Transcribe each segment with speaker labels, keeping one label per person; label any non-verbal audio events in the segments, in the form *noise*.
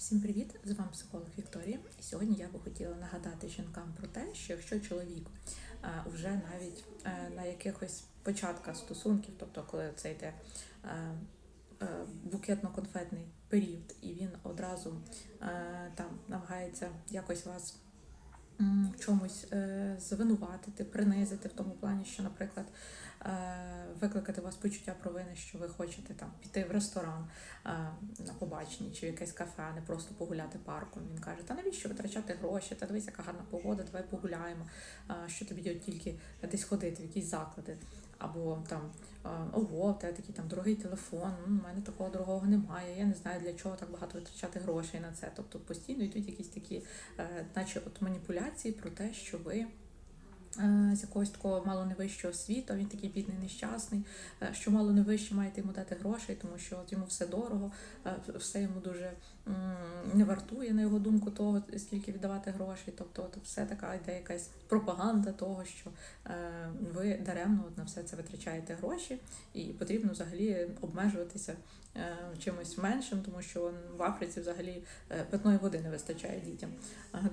Speaker 1: Всім привіт! З вами психолог Вікторія. І сьогодні я би хотіла нагадати жінкам про те, що якщо чоловік е, вже навіть е, на якихось початках стосунків, тобто коли це йде е, букетно-конфетний період, і він одразу там намагається якось вас в чомусь звинуватити, принизити в тому плані, що, наприклад, викликати вас почуття провини, що ви хочете там піти в ресторан е, на побаченні чи в якесь кафе, а не просто погуляти парком. Він каже: Та навіщо витрачати гроші? Та дивись, яка гарна погода, давай погуляємо. Е, Що тобі тільки десь ходити, в якісь заклади. Або там е, ого, тебе такий там дорогий телефон. У мене такого дорогого немає. Я не знаю для чого так багато витрачати грошей на це. Тобто постійно йдуть якісь такі, наче от маніпуляції про те, що ви. Е, З якогось такого мало не вищого світу, він такий бідний, нещасний, е, що мало не вище маєте йому дати грошей, тому що от йому все дорого, е, все йому дуже не вартує, на його думку, того, скільки віддавати грошей. Тобто, от все така йде якась пропаганда того, що ви даремно от на все це витрачаєте гроші, і потрібно взагалі обмежуватися чимось меншим, тому що в Африці взагалі питної води не вистачає дітям.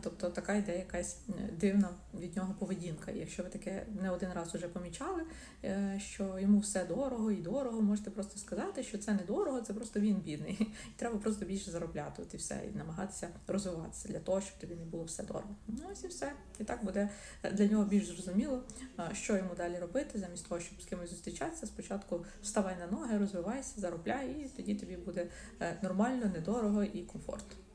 Speaker 1: Тобто така йде якась дивна від нього поведінка. Якщо ви таке не один раз уже помічали, е, що йому все дорого і дорого, можете просто сказати, що це не дорого, це просто він бідний. *laughs* І треба просто більше заробляти, от і все, і намагатися розвиватися для того, щоб тобі не було все дорого. Ну ось і все. І так буде е, для нього більш зрозуміло, е, що йому далі робити, замість того, щоб з кимось зустрічатися. Спочатку вставай на ноги, розвивайся, заробляй, і тоді тобі буде нормально, недорого і комфортно.